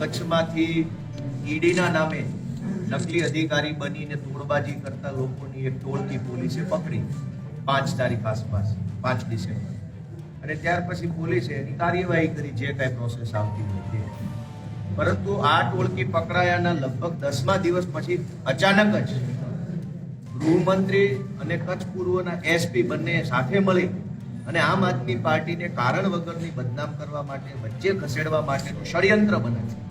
કચ્છમાંથી ઈડીના નામે નકલી અધિકારી બનીને તોડબાજી કરતા લોકોની એક ટોળકી પોલીસે પકડી પાંચ તારીખ આસપાસ, પાંચ ડિસેમ્બર. અને ત્યાર પછી પોલીસે એની કાર્યવાહી કરી, જે કાંઈ પ્રોસેસ આવતી હોય તે. પરંતુ આ ટોળકી પકડાયાના લગભગ દસમા દિવસ પછી અચાનક જ ગૃહમંત્રી અને કચ્છ પૂર્વના એસપી બંને સાથે મળી અને આમ આદમી પાર્ટીને કારણ વગરની બદનામ કરવા માટે, વચ્ચે ખસેડવા માટેનું ષડયંત્ર બનાવ્યું.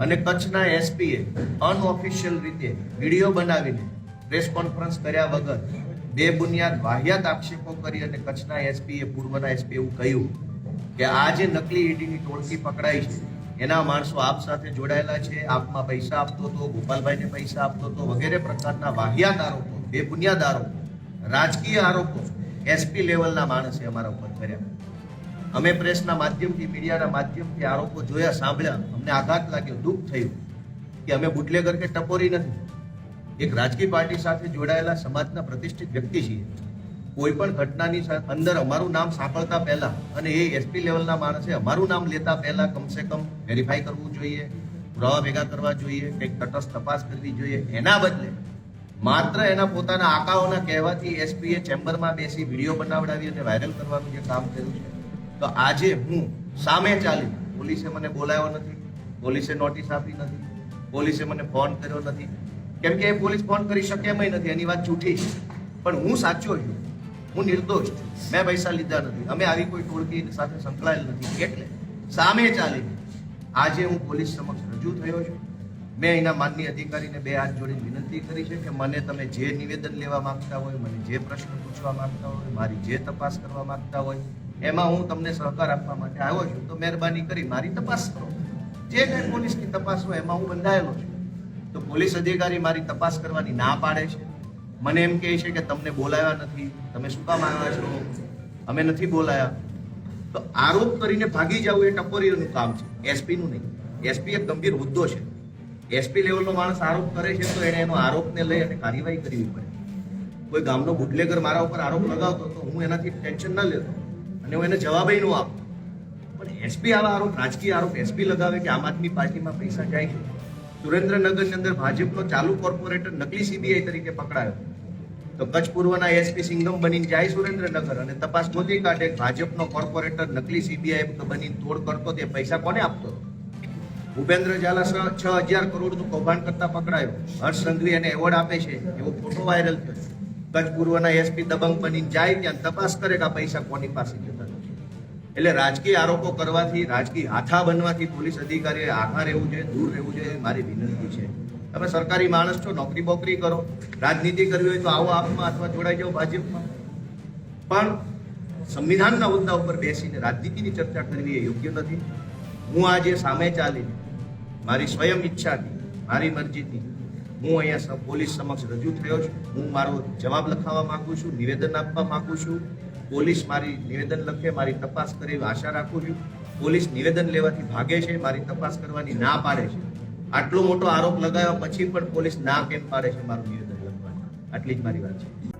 અને કચ્છના એસપીએ અનઓફિશિયલ રીતે વીડિયો બનાવીને પ્રેસ કોન્ફરન્સ કર્યા વગર બે બુનિયાદ વાહિયાત આક્ષેપો કરી અને કચ્છના એસપીએ, પૂર્વના એસપી એવું કહ્યું કે આ જે નકલી ઈડીની ટોળકી પકડાઈ છે, એના માણસો આપ સાથે જોડાયેલા છે, આપમાં પૈસા આપતો હતો ગોપાલભાઈને પૈસા આપતો હતો વગેરે પ્રકારના વાહિયાત આરોપો, બે બુનિયાદ આરોપો, રાજકીય આરોપો એસપી લેવલના માણસે અમારા ઉપર કર્યા. અમે પ્રેસના માધ્યમથી, મીડિયાના માધ્યમથી આરોપો જોયા, સાંભળ્યા. અમને આઘાત લાગ્યો, દુઃખ થયું કે અમે બુટલેગર કે ટપોરી નથી. એક રાજકીય પાર્ટી સાથે જોડાયેલા સમાજના પ્રતિષ્ઠિત વ્યક્તિ છીએ. કોઈ પણ ઘટનાની અંદર અમારું નામ સાંભળતા પહેલા અને એ એસપી લેવલના માણસે અમારું નામ લેતા પહેલા કમસે કમ વેરીફાઈ કરવું જોઈએ, પુરાવા ભેગા કરવા જોઈએ, કંઈક તટસ્થ તપાસ કરવી જોઈએ. એના બદલે માત્ર એના પોતાના આકાઓના કહેવાથી એસપીએ ચેમ્બરમાં બેસી વીડિયો બનાવડાવી અને વાયરલ કરવાનું જે કામ કર્યું છે તો આજે હું સામે ચાલી પોલીસે મને બોલાવ્યો નથી, પોલીસે નોટિસ આપી નથી, પોલીસે મને ફોન કર્યો નથી. કેમ કે એ પોલીસ ફોન કરી શકે એમ નથી, એની વાત જૂઠી પણ હું સાચો છું, હું નિર્દોષ છું. મેં પૈસા લીધા નથી, અમે આવી કોઈ ટોળકી સાથે સંકળાયેલ નથી. એટલે સામે ચાલી આજે હું પોલીસ સમક્ષ રજૂ થયો છું. મેં એના માનની અધિકારીને બે હાથ જોડીને વિનંતી કરી છે કે મને તમે જે નિવેદન લેવા માંગતા હોય, મને જે પ્રશ્ન પૂછવા માંગતા હોય, મારી જે તપાસ કરવા માંગતા હોય એમાં હું તમને સહકાર આપવા માટે આવ્યો છું. તો મહેરબાની કરી મારી તપાસ કરો. જે કંઈ પોલીસની તપાસ હોય એમાં હું બંધાયેલો છું. તો પોલીસ અધિકારી મારી તપાસ કરવાની ના પાડે છે. મને એમ કહે છે કે તમને બોલાવ્યા નથી. તમે શું કામ આવ્યા છો? અમે નથી બોલાયા. તો આરોપ કરીને ભાગી જવું એ ટપોરીઓનું કામ છે. એસપીનું નહીં. એસપી એક ગંભીર મુદ્દો છે. એસપી લેવલનો માણસ આરોપ કરે છે તો એને એનો આરોપને લઈ અને કાર્યવાહી કરવી પડે. કોઈ ગામનો બુટલેગર મારા ઉપર આરોપ લગાવતો તો હું એનાથી ટેન્શન ન લેતો. અને હું એને જવાબ ન આપતો પણ એસપી આવા આરોપ, રાજકીય આરોપ એસપી લગાવે કે આમ આદમી પાર્ટીમાં પૈસા જાય છે. સુરેન્દ્રનગરની અંદર ભાજપનો ચાલુ કોર્પોરેટર નકલી સીબીઆઈ તરીકે પકડાયો. તો કચ્છ પૂર્વના એસપી સિંગમ બનીને જાય સુરેન્દ્રનગર અને તપાસ શોધી કાઢે ભાજપનો કોર્પોરેટર નકલી સીબીઆઈ બનીને તોડ કરતો તે પૈસા કોને આપતો? ભૂપેન્દ્ર ઝાલા છ હજાર કરોડનું કૌભાંડ કરતા પકડાયો. હર્ષ સંઘવી એને એવોર્ડ આપે છે. એવો ફોટો વાયરલ થયો. કચ્છ પૂર્વના એસપી દબંગ બનીને જાય ત્યાં તપાસ કરે કે આ પૈસા કોની પાસે નથી એટલે રાજકીય આરોપો કરવાથી, રાજકીય હાથા બનવાથી પોલીસ અધિકારીએ આખા રહેવું જોઈએ, દૂર રહેવું જોઈએ મારી વિનંતી છે. તમે સરકારી માણસ છો, નોકરી બોકરી કરો, રાજનીતિ કરવી હોય તો આવો આપમાં અથવા જોડાઈ જાઓ ભાજપમાં. પણ સંવિધાનના હોદ્દા ઉપર બેસીને રાજનીતિની ચર્ચા કરવી એ યોગ્ય નથી. હું આજે સામે ચાલીને મારી સ્વયં ઈચ્છાથી, મારી મરજીથી હું અહીંયા પોલીસ સમક્ષ રજૂ થયો છું. હું મારો જવાબ લખાવવા માગું છું, નિવેદન આપવા માગું છું. પોલીસ મારી નિવેદન લખે, મારી તપાસ કરે એવી આશા રાખું છું. પોલીસ નિવેદન લેવાથી ભાગે છે, મારી તપાસ કરવાની ના પાડે છે. આટલો મોટો આરોપ લગાવ્યા પછી પણ પોલીસ ના કેમ પાડે છે મારું નિવેદન લખવાનું? આટલી જ મારી વાત છે.